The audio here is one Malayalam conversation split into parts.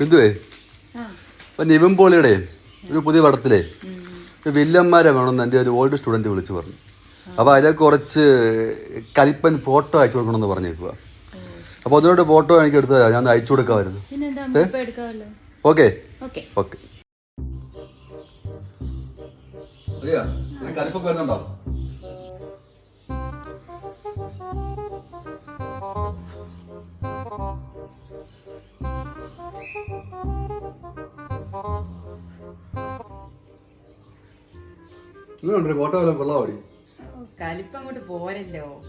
ബിന്ദുവേ ആ. ഇപ്പൊ നിവിൻ പോളിയുടെ ഒരു പുതിയ പടത്തിലെ ഒരു വില്ലന്മാരെ വേണമെന്ന് എന്റെ ഒരു ഓൾഡ് സ്റ്റുഡന്റ് വിളിച്ച് പറഞ്ഞു. അപ്പോൾ അതിലെ കുറച്ച് കലിപ്പൻ ഫോട്ടോ അയച്ചു കൊടുക്കണമെന്ന് പറഞ്ഞേക്കുക അപ്പോൾ അതിനോട് ഫോട്ടോ എനിക്ക് എടുത്ത് തരാം ഞാൻ അയച്ചു കൊടുക്കാമായിരുന്നു. ഓക്കെ ഓക്കെ കലിപ്പൊക്കെ വരുന്നുണ്ടോ? ഫോട്ടോ വല്ലതും കൊള്ളാമടി കലിപ്പ് അങ്ങോട്ട് പോരല്ലോ.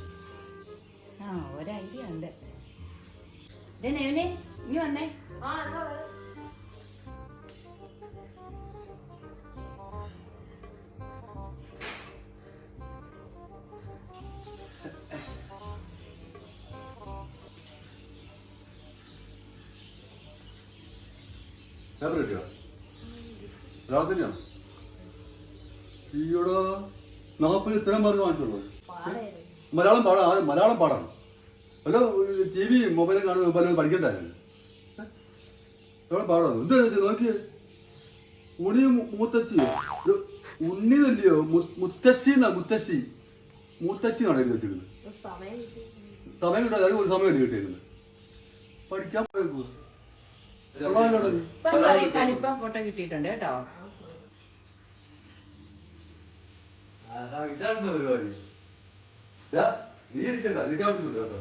ആ ഒരു ഐഡിയ ഉണ്ട്. ദേ നെവിനെ നീ വന്നേ. പേപ്പർ കിട്ടിയോ? ഒരാളെ തന്നെയാണോ ഈയോടാ? നാൽപ്പത് ഇത്രയും മാർക്ക് വാങ്ങിച്ചോളൂ. മലയാളം പാടാം മലയാളം പാടാണ് അല്ല ടി വി മൊബൈലും കാണുന്ന മൊബൈലും പഠിക്കണ്ടായിരുന്നു. പാടാം? എന്ത് ചോദിച്ചത് നോക്കിയേ. ഉണിയും മൂത്തച്ചിയോ ഒരു ഉണ്ണി തന്നെയോ മുത്തശ്ശി എന്നാ മുത്തശ്ശി മുത്തശ്ശി എന്നാണ് എഴുതി സമയം കിട്ടാതെ ഒരു സമയം എഴുതി കിട്ടിയിരിക്കുന്നത് പഠിക്കാൻ പോയേക്കുവാ. കലിപ്പ ഫോട്ടോ കിട്ടിയിട്ടുണ്ട് കേട്ടോ ഇതാണ് പരിപാടി. നീ ഇരിക്കണ്ട, നീ പറ്റുന്നുണ്ട് കേട്ടോ.